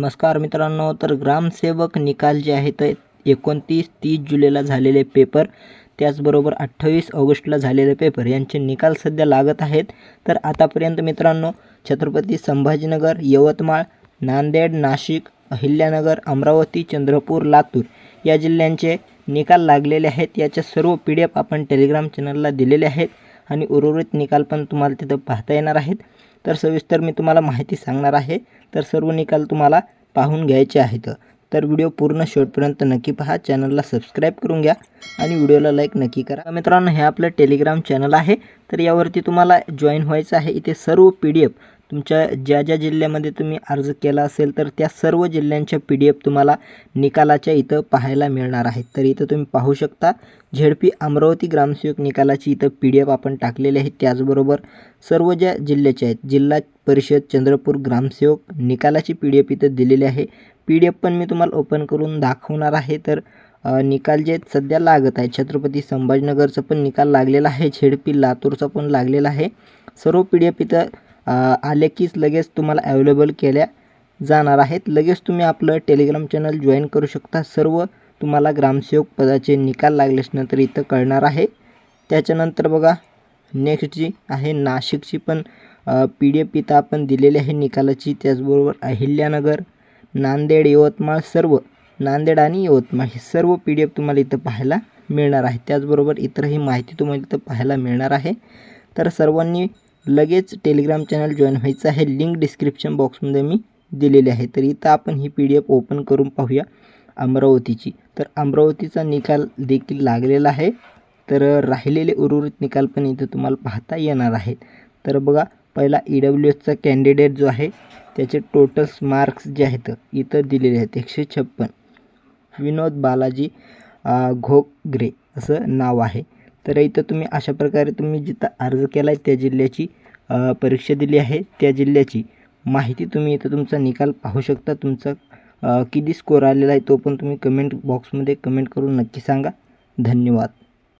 नमस्कार मित्रांनो तर ग्रामसेवक निकाल जे आहेत एकोणतीस तीस जुलैला झालेले पेपर त्याचबरोबर अठ्ठावीस ऑगस्टला झालेले पेपर यांचे निकाल सध्या लागत आहेत. तर आतापर्यंत मित्रांनो छत्रपती संभाजीनगर यवतमाळ नांदेड नाशिक अहिल्यानगर अमरावती चंद्रपूर लातूर या जिल्ह्यांचे निकाल लागलेले आहेत. याच्या सर्व पी डी एफ आपण टेलिग्राम चॅनलला दिलेले आहेत आणि उर्वरित निकाल पण तुम्हाला तिथं पाहता येणार आहेत. तर सविस्तर मी तुम्हाला माहिती सांगणार आहे. तर सर्व निकाल तुम्हाला पाहून घ्यायचे आहेत. तर व्हिडिओ पूर्ण शेवटपर्यंत नक्की पहा. चॅनलला सबस्क्राईब करून घ्या आणि व्हिडिओला लाईक नक्की करा. मित्रांनो हे आपलं टेलिग्राम चॅनल आहे. तर यावरती तुम्हाला जॉईन व्हायचं आहे. इथे सर्व पी डी एफ तुमच्या ज्या ज्या जिल्ह्यामध्ये तुम्ही अर्ज केला असेल तर त्या सर्व जिल्ह्यांच्या पी डी एफ तुम्हाला निकालाच्या इथं पाहायला मिळणार आहेत. तर इथं तुम्ही पाहू शकता झेडपी अमरावती ग्रामसेवक निकालाची इथं पी डी एफ आपण टाकलेले आहे त्याचबरोबर सर्व ज्या जिल्ह्याचे आहेत जिल्हा परिषद चंद्रपूर ग्रामसेवक निकालाची पी डी एफ इथं दिलेली आहे. पी डी एफ पण मी तुम्हाला ओपन करून दाखवणार आहे. तर निकाल जे सध्या लागत आहे छत्रपती संभाजीनगरचं पण निकाल लागलेला आहे. झेडपी लातूरचा पण लागलेला आहे. सर्व पी डी एफ इथं आले कीच लगेच तुम्हाला अवेलेबल केल्या जाणार आहेत. लगेच तुम्ही आपलं टेलिग्राम चॅनल जॉईन करू शकता. सर्व तुम्हाला ग्रामसेवक पदाचे निकाल लागलेच नंतर इथं कळणार आहे. त्याच्यानंतर बघा नेक्स्ट जी आहे नाशिकची पण पी डी एफ इथं आपण दिलेली आहे निकालाची. त्याचबरोबर अहिल्यानगर नांदेड यवतमाळ सर्व नांदेड आणि यवतमाळ हे सर्व पी डी एफ तुम्हाला इथं पाहायला मिळणार आहे. त्याचबरोबर इतरही माहिती तुम्हाला इथं पाहायला मिळणार आहे. तर सर्वांनी लगेच टेलिग्राम चॅनल जॉईन व्हायचं आहे. लिंक डिस्क्रिप्शन बॉक्समध्ये मी दिलेली आहे. तर इथं आपण ही पी डी एफ ओपन करून पाहूया अमरावतीची. तर अमरावतीचा निकाल देखील लागलेला आहे. तर राहिलेले उर्वरित निकाल पण इथं तुम्हाला पाहता येणार आहेत. तर बघा पहिला ई डब्ल्यू एसचा कॅन्डिडेट जो आहे त्याचे टोटल्स मार्क्स जे आहेत इथं दिलेले आहेत. एकशे छप्पन. विनोद बालाजी घोग घोगरे असं नाव आहे. तर इथं तुम्ही अशा प्रकारे तुम्ही जिथं अर्ज केला आहे त्या जिल्ह्याची परीक्षा दिली आहे. त्या जिल्ह्याची माहिती तुम्ही इथं तुमचा निकाल पाहू शकता. तुमचा किती स्कोर आलेला आहे तो पण तुम्ही कमेंट बॉक्समध्ये कमेंट करून नक्की सांगा. धन्यवाद.